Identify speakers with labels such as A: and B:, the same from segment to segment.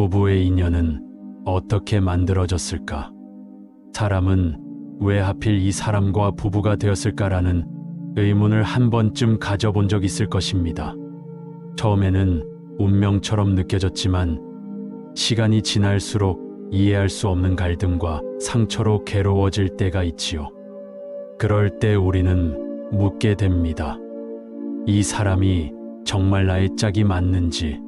A: 부부의 인연은 어떻게 만들어졌을까? 사람은 왜 하필 이 사람과 부부가 되었을까라는 의문을 한 번쯤 가져본 적 있을 것입니다. 처음에는 운명처럼 느껴졌지만 시간이 지날수록 이해할 수 없는 갈등과 상처로 괴로워질 때가 있지요. 그럴 때 우리는 묻게 됩니다. 이 사람이 정말 나의 짝이 맞는지,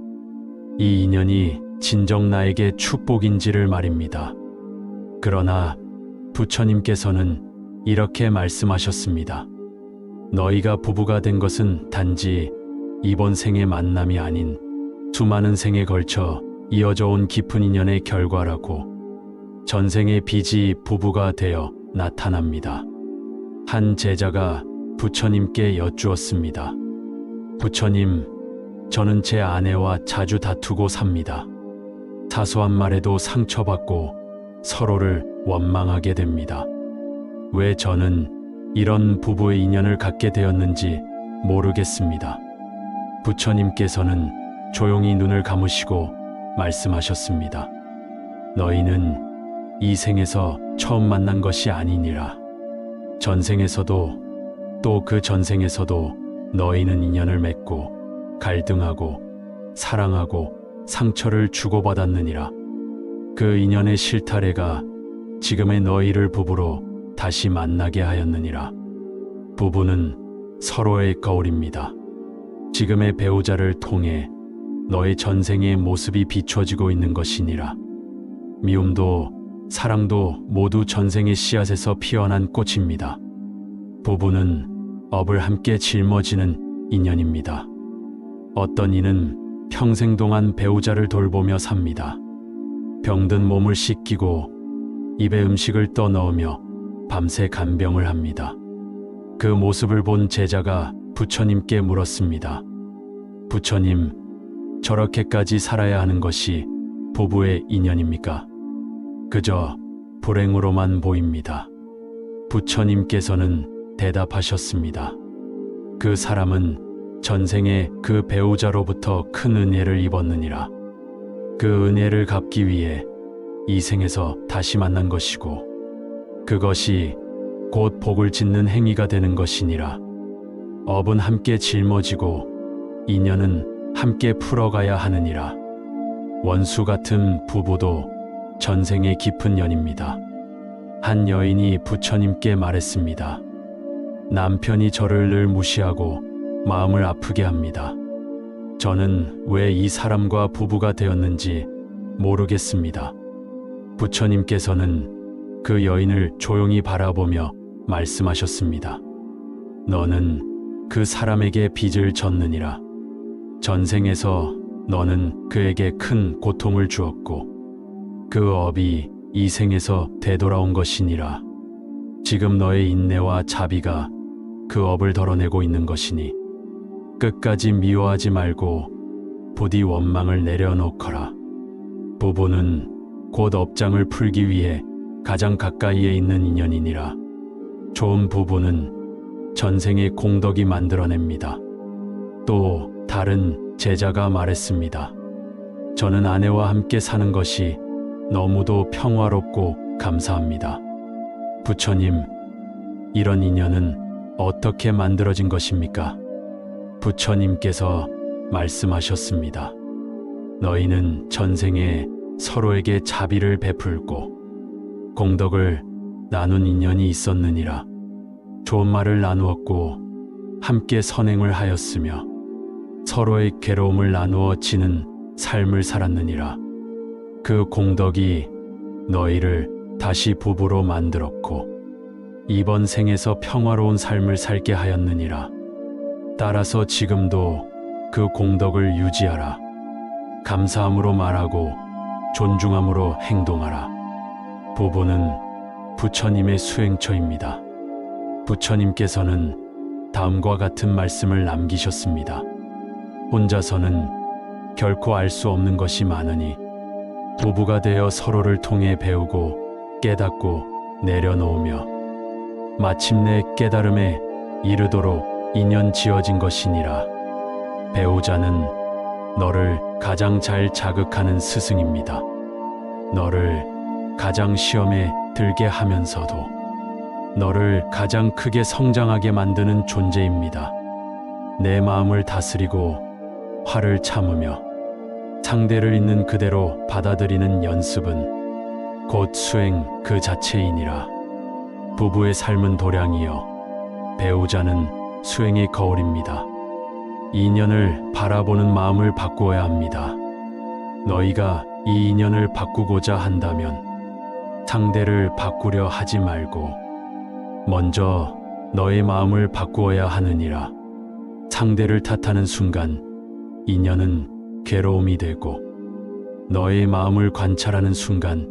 A: 이 인연이 진정 나에게 축복인지를 말입니다. 그러나 부처님께서는 이렇게 말씀하셨습니다. 너희가 부부가 된 것은 단지 이번 생의 만남이 아닌 수많은 생에 걸쳐 이어져 온 깊은 인연의 결과라고 전생의 빚이 부부가 되어 나타납니다. 한 제자가 부처님께 여쭈었습니다. 부처님, 저는 제 아내와 자주 다투고 삽니다. 사소한 말에도 상처받고 서로를 원망하게 됩니다. 왜 저는 이런 부부의 인연을 갖게 되었는지 모르겠습니다. 부처님께서는 조용히 눈을 감으시고 말씀하셨습니다. 너희는 이 생에서 처음 만난 것이 아니니라. 전생에서도 또 그 전생에서도 너희는 인연을 맺고 갈등하고 사랑하고 상처를 주고받았느니라. 그 인연의 실타래가 지금의 너희를 부부로 다시 만나게 하였느니라. 부부는 서로의 거울입니다. 지금의 배우자를 통해 너의 전생의 모습이 비춰지고 있는 것이니라. 미움도 사랑도 모두 전생의 씨앗에서 피어난 꽃입니다. 부부는 업을 함께 짊어지는 인연입니다. 어떤 이는 평생 동안 배우자를 돌보며 삽니다. 병든 몸을 씻기고 입에 음식을 떠넣으며 밤새 간병을 합니다. 그 모습을 본 제자가 부처님께 물었습니다. 부처님, 저렇게까지 살아야 하는 것이 부부의 인연입니까? 그저 불행으로만 보입니다. 부처님께서는 대답하셨습니다. 그 사람은 전생에 그 배우자로부터 큰 은혜를 입었느니라. 그 은혜를 갚기 위해 이 생에서 다시 만난 것이고, 그것이 곧 복을 짓는 행위가 되는 것이니라. 업은 함께 짊어지고, 인연은 함께 풀어가야 하느니라. 원수 같은 부부도 전생의 깊은 연입니다. 한 여인이 부처님께 말했습니다. 남편이 저를 늘 무시하고 마음을 아프게 합니다. 저는 왜 이 사람과 부부가 되었는지 모르겠습니다. 부처님께서는 그 여인을 조용히 바라보며 말씀하셨습니다. 너는 그 사람에게 빚을 졌느니라. 전생에서 너는 그에게 큰 고통을 주었고 그 업이 이 생에서 되돌아온 것이니라. 지금 너의 인내와 자비가 그 업을 덜어내고 있는 것이니 끝까지 미워하지 말고 부디 원망을 내려놓거라. 부부는 곧 업장을 풀기 위해 가장 가까이에 있는 인연이니라. 좋은 부부는 전생의 공덕이 만들어냅니다. 또 다른 제자가 말했습니다. 저는 아내와 함께 사는 것이 너무도 평화롭고 감사합니다. 부처님, 이런 인연은 어떻게 만들어진 것입니까? 부처님께서 말씀하셨습니다. 너희는 전생에 서로에게 자비를 베풀고 공덕을 나눈 인연이 있었느니라. 좋은 말을 나누었고 함께 선행을 하였으며 서로의 괴로움을 나누어 지는 삶을 살았느니라. 그 공덕이 너희를 다시 부부로 만들었고 이번 생에서 평화로운 삶을 살게 하였느니라. 따라서 지금도 그 공덕을 유지하라. 감사함으로 말하고 존중함으로 행동하라. 부부는 부처님의 수행처입니다. 부처님께서는 다음과 같은 말씀을 남기셨습니다. 혼자서는 결코 알 수 없는 것이 많으니 부부가 되어 서로를 통해 배우고 깨닫고 내려놓으며 마침내 깨달음에 이르도록 인연 지어진 것이니라. 배우자는 너를 가장 잘 자극하는 스승입니다. 너를 가장 시험에 들게 하면서도 너를 가장 크게 성장하게 만드는 존재입니다. 내 마음을 다스리고 화를 참으며 상대를 있는 그대로 받아들이는 연습은 곧 수행 그 자체이니라. 부부의 삶은 도량이요. 배우자는 수행의 거울입니다. 인연을 바라보는 마음을 바꾸어야 합니다. 너희가 이 인연을 바꾸고자 한다면 상대를 바꾸려 하지 말고 먼저 너의 마음을 바꾸어야 하느니라. 상대를 탓하는 순간 인연은 괴로움이 되고 너의 마음을 관찰하는 순간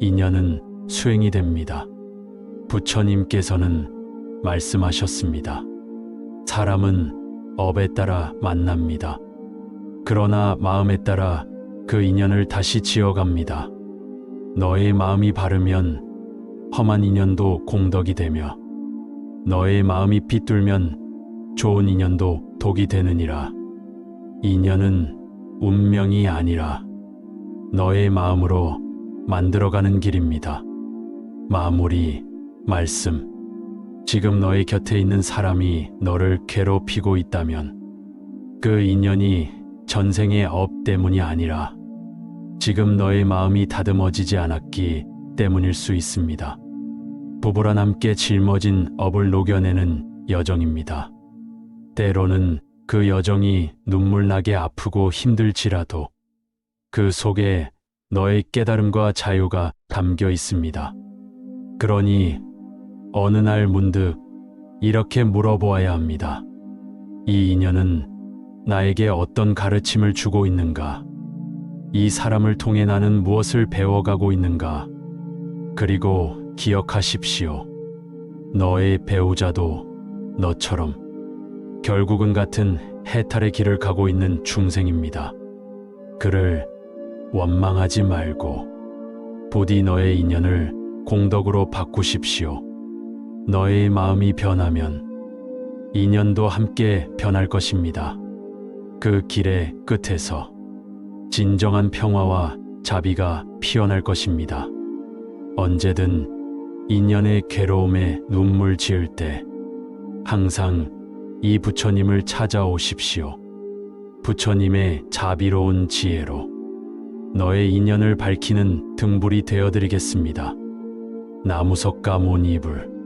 A: 인연은 수행이 됩니다. 부처님께서는 말씀하셨습니다. 사람은 업에 따라 만납니다. 그러나 마음에 따라 그 인연을 다시 지어갑니다. 너의 마음이 바르면 험한 인연도 공덕이 되며 너의 마음이 삐뚤면 좋은 인연도 독이 되느니라. 인연은 운명이 아니라 너의 마음으로 만들어가는 길입니다. 마무리, 말씀. 지금 너의 곁에 있는 사람이 너를 괴롭히고 있다면 그 인연이 전생의 업 때문이 아니라 지금 너의 마음이 다듬어지지 않았기 때문일 수 있습니다. 부부란 함께 짊어진 업을 녹여내는 여정입니다. 때로는 그 여정이 눈물나게 아프고 힘들지라도 그 속에 너의 깨달음과 자유가 담겨 있습니다. 그러니 어느 날 문득 이렇게 물어보아야 합니다. 이 인연은 나에게 어떤 가르침을 주고 있는가? 이 사람을 통해 나는 무엇을 배워가고 있는가? 그리고 기억하십시오. 너의 배우자도 너처럼 결국은 같은 해탈의 길을 가고 있는 중생입니다. 그를 원망하지 말고 부디 너의 인연을 공덕으로 바꾸십시오. 너의 마음이 변하면 인연도 함께 변할 것입니다. 그 길의 끝에서 진정한 평화와 자비가 피어날 것입니다. 언제든 인연의 괴로움에 눈물 지을 때 항상 이 부처님을 찾아오십시오. 부처님의 자비로운 지혜로 너의 인연을 밝히는 등불이 되어드리겠습니다. 나무석가 모니불